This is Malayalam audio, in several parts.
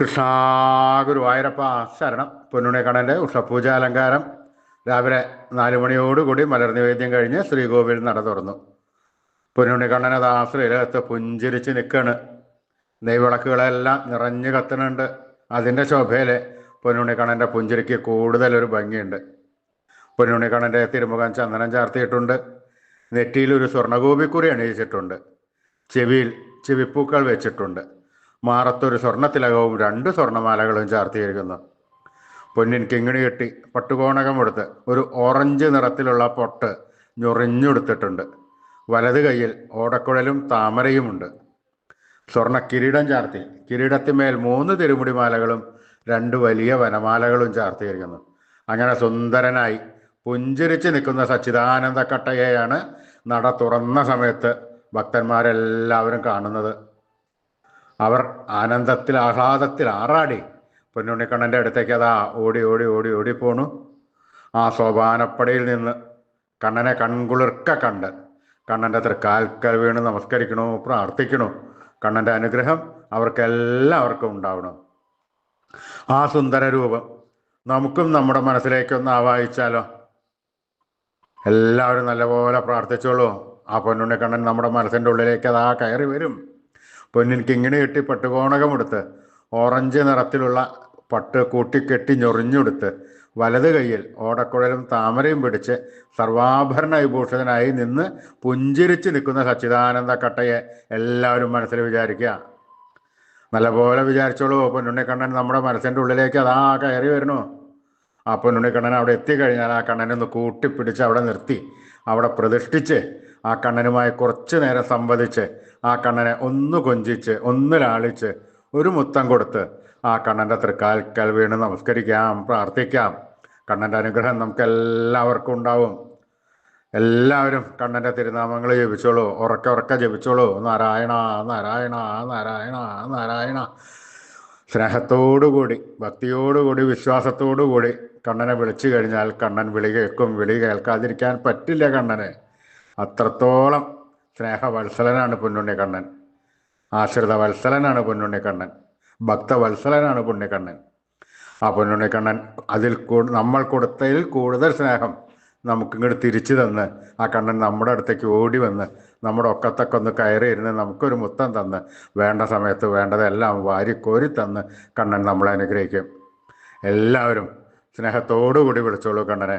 കൃഷ്ണ ഗുരുവായൂരപ്പ ശരണം. പൊന്നുണിക്കണ്ണന്റെ ഉഷപൂജ അലങ്കാരം. രാവിലെ നാല് മണിയോടുകൂടി മലർ നിവേദ്യം കഴിഞ്ഞ് ശ്രീകോവിൽ നട തുറന്നു. പൊന്നുണിക്കണ്ണൻ അതാ ശ്രീലകത്ത് പുഞ്ചിരിച്ച് നിൽക്കാണ് നെയ്വിളക്കുകളെല്ലാം നിറഞ്ഞു കത്തുന്നുണ്ട്. അതിന്റെ ശോഭയിൽ പൊന്നുണിക്കണ്ണന്റെ പുഞ്ചിരിക്ക് കൂടുതലൊരു ഭംഗിയുണ്ട്. പൊന്നുണിക്കണ്ണന്റെ തിരുമുഖം ചന്ദനം ചാർത്തിയിട്ടുണ്ട്. നെറ്റിയിൽ ഒരു സ്വർണഗോപിക്കുറി അണിയിച്ചിട്ടുണ്ട്. ചെവിയിൽ ചെവിപ്പൂക്കൾ വെച്ചിട്ടുണ്ട്. മാറത്തൊരു സ്വർണത്തിലകവും രണ്ട് സ്വർണമാലകളും ചാർത്തിയിരിക്കുന്നു. പൊന്നിൻ കിങ്ങിണി കെട്ടി പട്ടുകോണകം എടുത്ത് ഒരു ഓറഞ്ച് നിറത്തിലുള്ള പൊട്ട് ഞൊറിഞ്ഞെടുത്തിട്ടുണ്ട്. വലത് കൈയിൽ ഓടക്കുഴലും താമരയുമുണ്ട്. സ്വർണ കിരീടം ചാർത്തി. കിരീടത്തിന്മേൽ മൂന്ന് തിരുമുടിമാലകളും രണ്ട് വലിയ വനമാലകളും ചാർത്തിയിരിക്കുന്നു. അങ്ങനെ സുന്ദരനായി പുഞ്ചിരിച്ച് നിൽക്കുന്ന സച്ചിദാനന്ദ കട്ടയെയാണ് നട തുറന്ന സമയത്ത് ഭക്തന്മാരെല്ലാവരും കാണുന്നത്. അവർ ആനന്ദത്തിൽ ആഹ്ലാദത്തിൽ ആറാടി. പൊന്നുണ്ണിക്കണ്ണന്റെ അടുത്തേക്ക് അതാ ഓടി ഓടി ഓടി ഓടിപ്പോണു പോണു. ആ സോപാനപ്പടയിൽ നിന്ന് കണ്ണനെ കൺകുളിർക്ക കണ്ട് കണ്ണന്റെ തൃക്കാൽക്കൽ വീണ് നമസ്കരിക്കണു പ്രാർത്ഥിക്കണു. കണ്ണന്റെ അനുഗ്രഹം അവർക്കെല്ലാവർക്കും ഉണ്ടാവണം. ആ സുന്ദര രൂപം നമുക്കും നമ്മുടെ മനസ്സിലേക്കൊന്ന് ആവാഹിച്ചാലോ? എല്ലാവരും നല്ലപോലെ പ്രാർത്ഥിച്ചോളൂ. ആ പൊന്നുണ്ണിക്കണ്ണൻ നമ്മുടെ മനസ്സിന്റെ ഉള്ളിലേക്ക് അതാ കയറി വരും. പൊന്നിൻ ഇങ്ങനെ കെട്ടി പട്ടുകോണകമെടുത്ത് ഓറഞ്ച് നിറത്തിലുള്ള പട്ട് കൂട്ടിക്കെട്ടി ഞൊറിഞ്ഞെടുത്ത് വലത് കൈയിൽ ഓടക്കുഴലും താമരയും പിടിച്ച് സർവാഭരണ വിഭൂഷിതനായി നിന്ന് പുഞ്ചിരിച്ച് നിൽക്കുന്ന സച്ചിദാനന്ദ കട്ടയെ എല്ലാവരും മനസ്സിൽ വിചാരിക്കുക. നല്ലപോലെ വിചാരിച്ചോളൂ പൊന്നുണ്ണിക്കണ്ണൻ നമ്മുടെ മനസ്സിന്റെ ഉള്ളിലേക്ക് അതാ കയറി വരുന്നു. ആ പൊന്നുണ്ണിക്കണ്ണൻ അവിടെ എത്തിക്കഴിഞ്ഞാൽ ആ കണ്ണനെ ഒന്ന് കൂട്ടിപ്പിടിച്ച് അവിടെ നിർത്തി അവിടെ പ്രതിഷ്ഠിച്ച് ആ കണ്ണനുമായി കുറച്ചു നേരം സംവദിച്ച് ആ കണ്ണനെ ഒന്ന് കൊഞ്ചിച്ച് ഒന്ന് ലാളിച്ച് ഒരു മുത്തം കൊടുത്ത് ആ കണ്ണന്റെ തൃക്കാൽക്കൽ വീണ് നമസ്കരിക്കാം പ്രാർത്ഥിക്കാം. കണ്ണന്റെ അനുഗ്രഹം നമുക്ക് എല്ലാവർക്കും ഉണ്ടാവും. എല്ലാവരും കണ്ണന്റെ തിരുനാമങ്ങൾ ജപിച്ചോളൂ. ഉറക്കെ ഉറക്കെ ജപിച്ചോളൂ. നാരായണ നാരായണ നാരായണ നാരായണ. സ്നേഹത്തോടുകൂടി ഭക്തിയോടുകൂടി വിശ്വാസത്തോടുകൂടി കണ്ണനെ വിളിച്ചു കഴിഞ്ഞാൽ കണ്ണൻ വിളി കേൾക്കും. വിളി കേൾക്കാതിരിക്കാൻ പറ്റില്ല കണ്ണന്. അത്രത്തോളം സ്നേഹവത്സലനാണ് പൊന്നുണ്ണി കണ്ണൻ ആശ്രിത വത്സലനാണ് പൊന്നുണ്ണി കണ്ണൻ ഭക്തവത്സലനാണ് കണ്ണൻ ആ പൊന്നുണ്ണി കണ്ണൻ അതിൽ കൂ നമ്മൾ കൊടുത്തതിൽ കൂടുതൽ സ്നേഹം നമുക്കിങ്ങോട്ട് തിരിച്ചു തന്ന് ആ കണ്ണൻ നമ്മുടെ അടുത്തേക്ക് ഓടി വന്ന് നമ്മുടെ ഒക്കത്തൊക്കെ ഒന്ന് കയറി ഇരുന്ന് നമുക്കൊരു മുത്തം തന്ന് വേണ്ട സമയത്ത് വേണ്ടതെല്ലാം വാരിക്കോരി തന്ന് കണ്ണൻ നമ്മളെ അനുഗ്രഹിക്കും. എല്ലാവരും സ്നേഹത്തോടുകൂടി വിളിച്ചോളൂ കണ്ണനെ.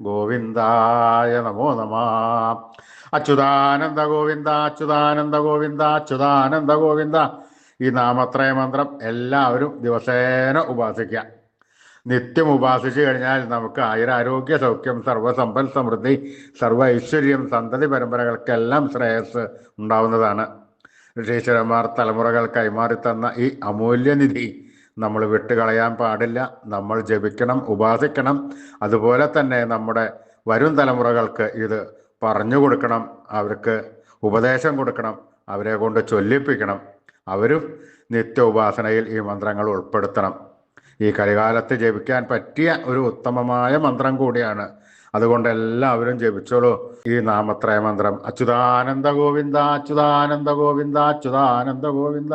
ഗോവിന്ദായ നമോ നമ. അച്യുതാനന്ദ ഗോവിന്ദ അച്യുതാനന്ദ ഗോവിന്ദ. അച്യുതാനന്ദ ഗോവിന്ദ ഈ നാമത്രയ മന്ത്രം എല്ലാവരും ദിവസേന ഉപാസിക്കുക. നിത്യം ഉപാസിച്ചു കഴിഞ്ഞാൽ നമുക്ക് ആയുരാരോഗ്യ സൗഖ്യം സർവസമ്പൽ സമൃദ്ധി സർവ ഐശ്വര്യം സന്തതി പരമ്പരകൾക്കെല്ലാം ശ്രേയസ് ഉണ്ടാവുന്നതാണ്. ഋഷീശ്വരന്മാർ തലമുറകൾ കൈമാറി തന്ന ഈ അമൂല്യനിധി നമ്മൾ വിട്ടുകളയാൻ പാടില്ല. നമ്മൾ ജപിക്കണം ഉപാസിക്കണം. അതുപോലെ തന്നെ നമ്മുടെ വരും തലമുറകൾക്ക് ഇത് പറഞ്ഞു കൊടുക്കണം. അവർക്ക് ഉപദേശം കൊടുക്കണം. അവരെ കൊണ്ട് ചൊല്ലിപ്പിക്കണം. അവരും നിത്യ ഉപാസനയിൽ ഈ മന്ത്രങ്ങൾ ഉൾപ്പെടുത്തണം. ഈ കലികാലത്ത് ജപിക്കാൻ പറ്റിയ ഒരു ഉത്തമമായ മന്ത്രം കൂടിയാണ്. അതുകൊണ്ട് എല്ലാവരും ജപിച്ചോളൂ. ഈ നാമത്രയ മന്ത്രം. അച്യുതാനന്ദ ഗോവിന്ദ അച്യുതാനന്ദ ഗോവിന്ദ അച്യുതാനന്ദ ഗോവിന്ദ.